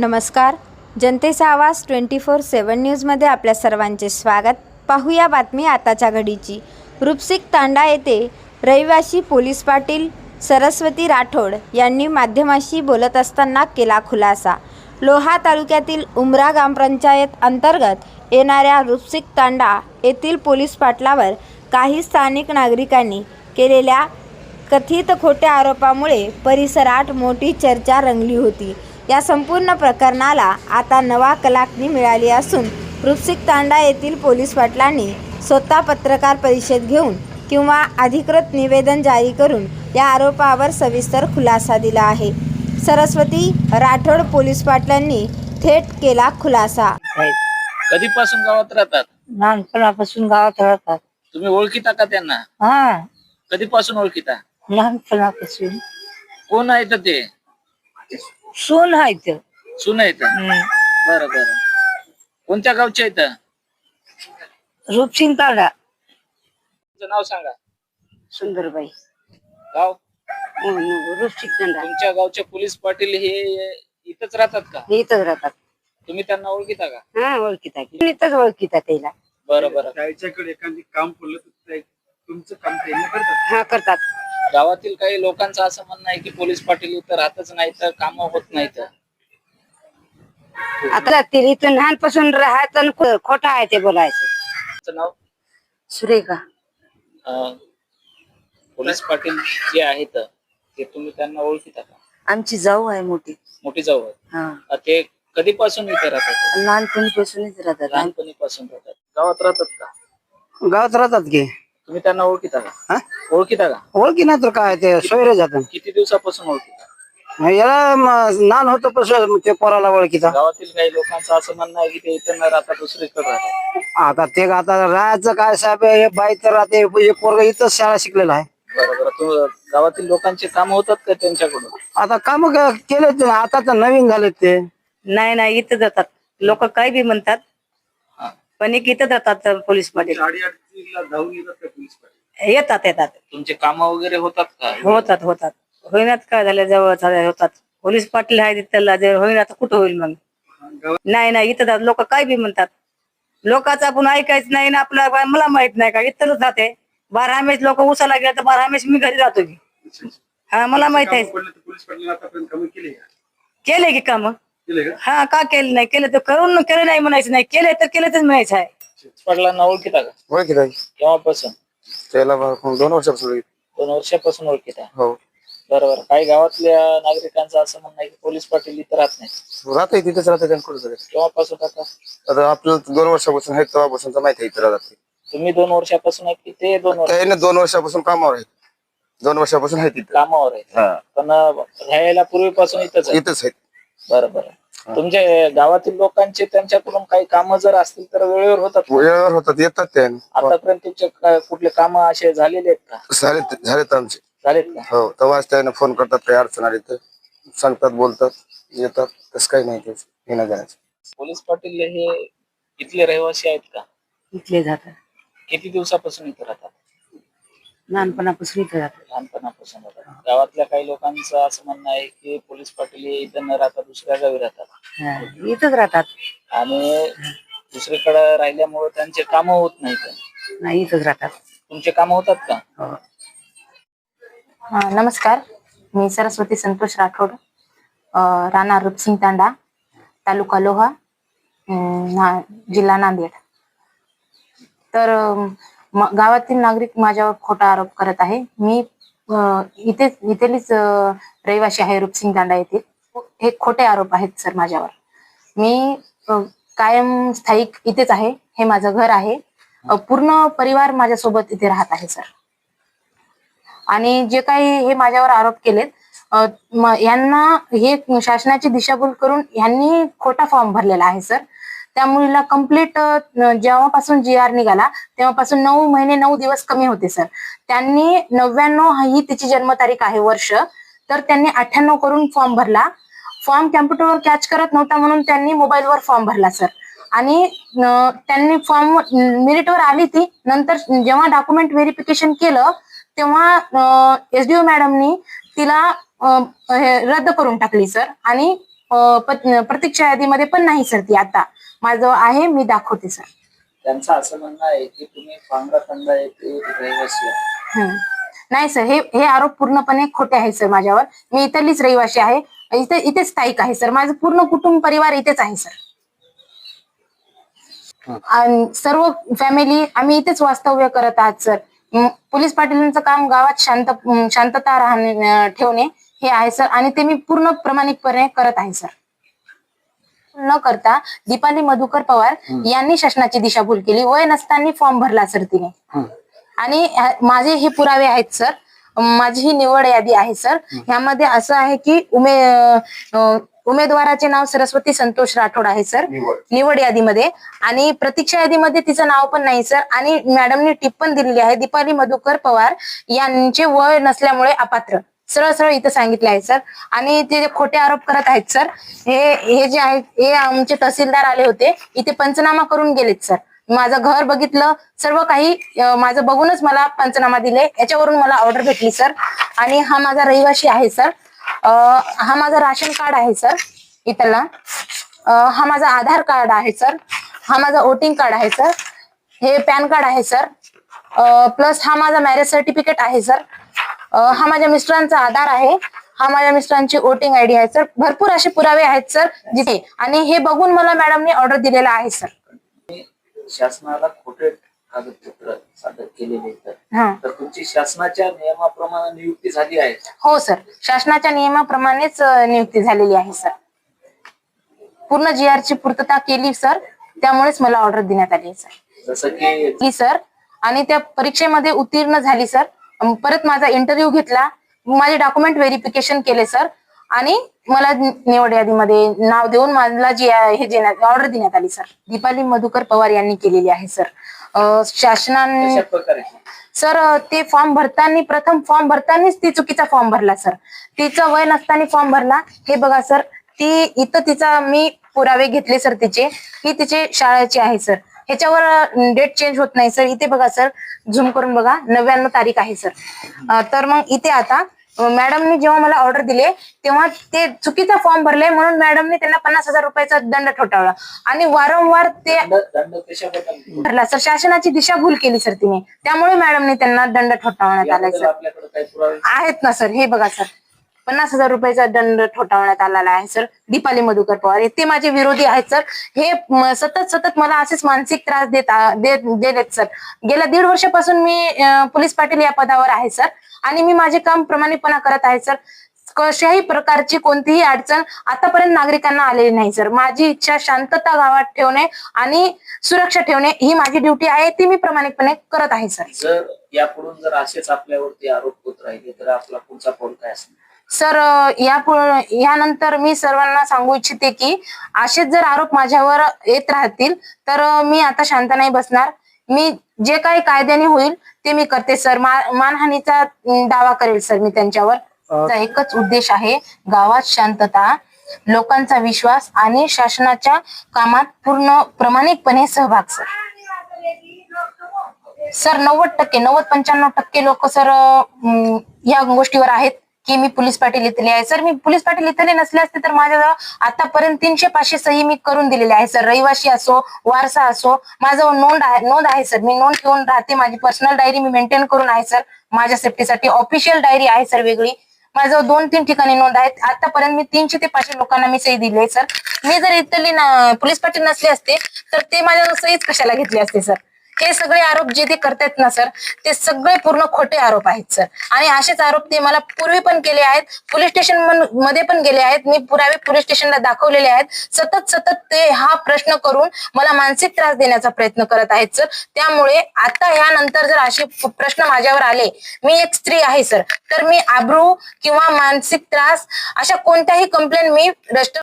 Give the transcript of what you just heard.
नमस्कार. जनतेचा आवाज ट्वेंटी फोर सेवन न्यूजमध्ये आपल्या सर्वांचे स्वागत. पाहूया बातमी आताच्या घडीची. रुपसिक तांडा येथे रहिवासी पोलीस पाटील सरस्वती राठोड यांनी माध्यमाशी बोलत असताना केला खुलासा. लोहा तालुक्यातील उमरा ग्रामपंचायत अंतर्गत येणाऱ्या रुपसिक तांडा येथील पोलीस पाटलावर काही स्थानिक नागरिकांनी केलेल्या कथित खोट्या आरोपामुळे परिसरात मोठी चर्चा रंगली होती. या संपूर्ण प्रकरणाला आता नवा कलाटणी मिळाली असून रुपसिक तांडा येथील पोलीस पाटलांनी स्वतः पत्रकार परिषद घेऊन किंवा अधिकृत निवेदन जारी करून या आरोपावर सविस्तर खुलासा दिला आहे. सरस्वती राठोड पोलीस पाटलांनी थेट केला खुलासा. कधीपासून गावात राहतात? लहानपणापासून गावात राहतात. तुम्ही ओळखीता का त्यांना? हा. कधीपासून ओळखीता? लहानपणापासून. कोण आहेत ते? सून आहे ते सुन आहेत बरं बरं. कोणत्या गावचे आहेत रूपसिंग तांडा तुमचं नाव सांगा. सुंदरबाई. गाव? रूपसिंग तांडा तुमच्या गावचे पोलीस पाटील हे इथंच राहतात का? इथंच राहतात. तुम्ही त्यांना ओळखीता का? हा ओळखीता. की इथंच ओळखीता त्याला. बरं बरं. त्याच्याकडे एखादी काम पडलं तर ते- तुमचं काम त्यांनी करतात. हा करतात. गावातील काही लोकांचं असं म्हणणं आहे की पोलीस पाटील इथं राहतच नाही तर कामं होत नाहीत आता ते इथं लहानपासून राहायचं खोटं आहे ते बोलायचं. तुमचं नाव? सुरेखा. अं, पोलीस पाटील जे आहेत ते तुम्ही त्यांना ओळखीता का? आमची जाऊ आहे मोठी. मोठी जाऊ. हा. अं, ते कधीपासून इथे राहतात? लहानपणीपासूनच राहतात. लहानपणीपासून राहतात. गावात राहतात का? गावात राहतात की. तुम्ही त्यांना ओळखीता का? हा? ओळखीता का? ओळखी ना तर काय ते सोयरे जातात. किती दिवसापासून ओळखीता? याला म- नान होतं पण ते पोराला ओळखीचा गावातील काही लोकांचं असं म्हणणं आहे की ते इथं न राहता दुसरीकडे राहतात. आता ते आता राहायचं काय साहेब हे बाई तर राहते हे पोरग इथंच शाळा शिकलेला आहे. बरोबर. तू गावातील लोकांचे काम होतात का त्यांच्याकडून? आता काम केले ते आता तर नवीन झाले ते. नाही नाही इथं जातात. लोक काय बी म्हणतात हा. पण एक इथं जातात पोलीस पाटील येतात येतात तुमचे काम वगैरे होतात का? होतात होतात. होईनात काय झालं जवळ झालं होतात. पोलीस पाटील आहे त्याला जर होईना तर कुठं होईल मग? नाही नाही इथं लोक काय बी म्हणतात. लोकांचं आपण ऐकायचं नाही ना आपलं मला माहीत नाही का? इथंच जाते. बारा हमेश लोक उसाला गेले तर बारा हमेश मी घरी जातो की. हा मला माहीत आहे. केले की? काम. हा का केलं नाही? केलं तर करून केलं नाही म्हणायचं नाही. केलं तर केलं तर म्हणायचं आहे. पाटलांना ओळखीता का? ओळखीचा केव्हापासून? त्याला दोन वर्षापासून दोन वर्षापासून ओळखीता? हो. बरोबर काही गावातल्या नागरिकांचं असं म्हणणं आहे की पोलीस पाटील इथं राहत नाही राहते तिथेच राहते त्यांकडे केव्हापासून राहतात? आता आपल्याला दोन वर्षापासून आहे तेव्हापासून तर माहिती आहे इथं राहते तुम्ही दोन वर्षापासून आहेत की ते दोन वर्ष त्याने दोन वर्षापासून कामावर आहे दोन वर्षापासून आहे तिथं कामावर आहेत. हा. पण राहायला पूर्वीपासून इथंच आहे इथंच आहेत. बरं बरं. तुमच्या गावातील लोकांचे त्यांच्याकडून काही कामं जर असतील तर वेळेवर होतात? वेळेवर होतात येतात ते. आतापर्यंत तुमचे कुठले काम असे झालेले आहेत का? झाले झालेत आमचे. झालेत का? हो तेव्हाच त्याने फोन करतात काही अडचण आली तर सांगतात बोलतात येतात. तसं काही नाही त्याच येणं जाण्याचं पोलीस पाटील हे इथले रहिवासी आहेत का? इथले जातात. किती दिवसापासून इथे राहतात? लहानपणापासून इथं लहानपणापासून गावातल्या काही लोकांचं असं म्हणणं आहे की पोलीस पाटील हे इथं न राहता दुसऱ्या गावी राहतात. हा, इथंच राहतात. आणि दुसरीकडे राहिल्यामुळे त्यांचे कामं होत नाहीत. नाही इथंच राहतात. तुमचे कामं होतात का? हो. हा, नमस्कार. मी सरस्वती संतोष राठोड. अ, राहणार रुपसिंग तांडा तालुका लोहा अम, ना- जिल्हा नांदेड. तर अम, गावातील नागरिक माझ्यावर खोटा आरोप करत आहे. मी इथे इथेलीच रहिवासी आहे रुपसिंग दांडा येथील. हे खोटे आरोप आहेत सर माझ्यावर. मी कायम स्थायिक इथेच आहे. हे माझं घर आहे. पूर्ण परिवार माझ्यासोबत इथे राहत आहे सर. आणि जे काही हे माझ्यावर आरोप केलेत यांना हे शासनाची दिशाभूल करून यांनी खोटा फॉर्म भरलेला आहे सर. त्या मुलीला कंप्लीट जेव्हापासून जी आर निघाला तेव्हापासून नऊ महिने नऊ दिवस कमी होते सर त्यांनी नव्याण्णव ही तिची जन्मतारीख आहे वर्ष. तर त्यांनी अठ्ठ्याण्णव करून फॉर्म भरला. फॉर्म कॅम्प्युटरवर कॅच करत नव्हता म्हणून त्यांनी मोबाईलवर फॉर्म भरला सर आणि त्यांनी फॉर्म मेरिटवर आली ती. नंतर जेव्हा डॉक्युमेंट व्हेरिफिकेशन केलं तेव्हा एसडीओ मॅडमनी तिला हे रद्द करून टाकली सर आणि प्रतीक्षा यादीमध्ये पण नाही सर ती आता. माझं आहे मी दाखवते सर. त्यांचं असं म्हणणं आहे की तुम्ही येथे रहिवासी आहे. हम्म. नाही सर हे हे आरोप पूर्णपणे खोटे आहेत सर माझ्यावर. मी इथलीच रहिवाशी आहे. इथे इथे स्थायिक आहे सर. माझं पूर्ण कुटुंब परिवार इथेच आहे सर. आणि सर्व फॅमिली आम्ही इथेच वास्तव्य करत आहात सर. म, पोलीस पाटीलांचं काम गावात शांत म, शांतता राहणे अं, ठेवणे हे आहे सर. आणि ते मी पूर्ण प्रामाणिकपणे करत आहे सर. न करता दीपाली मधुकर पवार यांनी शासनाची दिशाभूल केली. वय नसताना फॉर्म भरला सर तिने. आणि माझे हे पुरावे आहेत सर. माझी ही निवड यादी आहे सर. ह्यामध्ये असं आहे की उमे उमेदवाराचे नाव सरस्वती संतोष राठोड आहे सर. निवड यादीमध्ये. आणि प्रतीक्षा यादीमध्ये तिचं नाव पण नाही सर. आणि मॅडमनी टिप पण दिलेली आहे दीपाली मधुकर पवार यांचे वय नसल्यामुळे अपात्र. सरळ सरळ इथं सांगितले आहे सर. आणि ते जे खोटे आरोप करत आहेत सर हे हे जे आहेत हे आमचे तहसीलदार आले होते इथे पंचनामा करून गेलेत सर. माझं घर बघितलं सर्व काही माझं बघूनच मला पंचनामा दिले. याच्यावरून मला ऑर्डर भेटली सर. आणि हा माझा रहिवाशी आहे सर. हा माझा राशन कार्ड आहे सर इथला. हा माझा आधार कार्ड आहे सर. हा माझा वोटिंग कार्ड आहे सर. हे पॅन कार्ड आहे सर. प्लस हा माझा मॅरेज सर्टिफिकेट आहे सर. हा माझ्या मिस्टरांचा आधार आहे. हा माझ्या मिस्टरांची वोटिंग आयडी आहे सर. भरपूर असे पुरावे आहेत सर जिथे. आणि हे बघून मला मॅडमने ऑर्डर दिलेला आहे सर. शासनाला खोटे कागदपत्र सादर केलेले हा. तर तुमची शासनाच्या नियमाप्रमाणे नियुक्ती झाली आहे. हो सर. शासनाच्या नियमाप्रमाणेच नियुक्ती झालेली आहे सर. पूर्ण जी ची पूर्तता केली सर. त्यामुळेच मला ऑर्डर देण्यात आली सर. जसं की सर आणि त्या परीक्षेमध्ये उत्तीर्ण झाली सर. परत माझा इंटरव्ह्यू घेतला. माझे डॉक्युमेंट व्हेरिफिकेशन केले सर आणि मला निवड यादीमध्ये नाव देऊन मला जी हे देण्यात ऑर्डर देण्यात आली सर दीपाली मधुकर पवार यांनी केलेली आहे सर शासनाने सर ते फॉर्म भरताना प्रथम फॉर्म भरतानाच ती चुकीचा फॉर्म भरला सर तिचं वय नसताना फॉर्म भरला. हे बघा सर ती इथं तिचा मी पुरावे घेतले सर तिचे. ही तिचे शाळेची आहे सर ह्याच्यावर डेट चेंज होत नाही सर इथे बघा सर झूम करून बघा. नव्याण्णव तारीख आहे सर तर मग इथे आता मॅडमनी जेव्हा मला ऑर्डर दिले तेव्हा ते चुकीचा फॉर्म भरले म्हणून मॅडमने त्यांना पन्नास हजार रुपयाचा दंड ठोठावला. आणि वारंवार ते भरला सर शासनाची दिशाभूल केली सर तिने. त्यामुळे मॅडमने त्यांना दंड ठोठावण्यात आलाय याबद्दल सर आहेत ना सर हे बघा सर पन्नास हजार रुपयाचा दंड ठोठावण्यात आलेला आहे सर. दीपाली मधुकर पवार ते माझे विरोधी आहेत सर. हे सतत सतत मला असेच मानसिक त्रास देत देत सर. गेल्या दीड वर्षापासून मी पोलीस पाटील या पदावर आहे सर. आणि मी माझे काम प्रमाणिकपणा करत आहे सर. कशाही प्रकारची कोणतीही अडचण आतापर्यंत नागरिकांना आलेली नाही सर. माझी इच्छा शांतता गावात ठेवणे आणि सुरक्षा ठेवणे ही माझी ड्युटी आहे ती मी प्रमाणिकपणे करत आहे सर. यापुढून जर असेच आपल्यावरती आरोप होत राहिले तर आपला पुढचा पाऊल काय असेल? सर या यानंतर मी सर्वांना सांगू इच्छिते की असेच जर आरोप माझ्यावर येत राहतील तर मी आता शांत नाही बसणार. मी जे काही कायद्याने होईल ते मी करते सर. मा- मानहानीचा दावा करेल सर मी त्यांच्यावर. एकच उद्देश आहे गावात शांतता लोकांचा विश्वास आणि शासनाच्या कामात पूर्ण प्रामाणिकपणे सहभाग सर. सर नव्वद टक्के नव्वद पंच्याण्णव टक्के लोक सर या गोष्टीवर आहेत. की मी पोलीस पाटील इथले आहे. सर मी पोलीस पाटील इथले नसले असते तर माझ्याजवळ आतापर्यंत तीनशे पाचशे सही मी करून दिलेले आहे सर. रहिवाशी असो वारसा असो माझं नोंद आहे नोंद आहे सर. मी नोंद ठेवून राहते. माझी पर्सनल डायरी मी मेंटेन करून आहे सर. माझ्या सेफ्टीसाठी ऑफिशियल डायरी आहे सर वेगळी. माझं दोन तीन ठिकाणी नोंद आहेत. आतापर्यंत मी तीनशे ते पाचशे लोकांना मी सही दिली आहे सर. मी जर इथली पोलीस पाटील नसले असते तर ते माझ्या सहीच कशाला घेतली असते सर? हे सगळे आरोप जे ते करतायत ना सर ते सगळे पूर्ण खोटे आरोप आहेत सर. आणि असेच आरोप ते मला पूर्वी पण केले आहेत पोलीस स्टेशनमध्ये पण गेले आहेत मी पुरावे पोलीस स्टेशनला दाखवलेले आहेत. सतत सतत ते हा प्रश्न करून मला मानसिक त्रास देण्याचा प्रयत्न करत आहेत सर. त्यामुळे आता यानंतर जर असे प्रश्न माझ्यावर आले मी एक स्त्री आहे सर तर मी आब्रू किंवा मानसिक त्रास अशा कोणत्याही कंप्लेंट मी रजिस्टर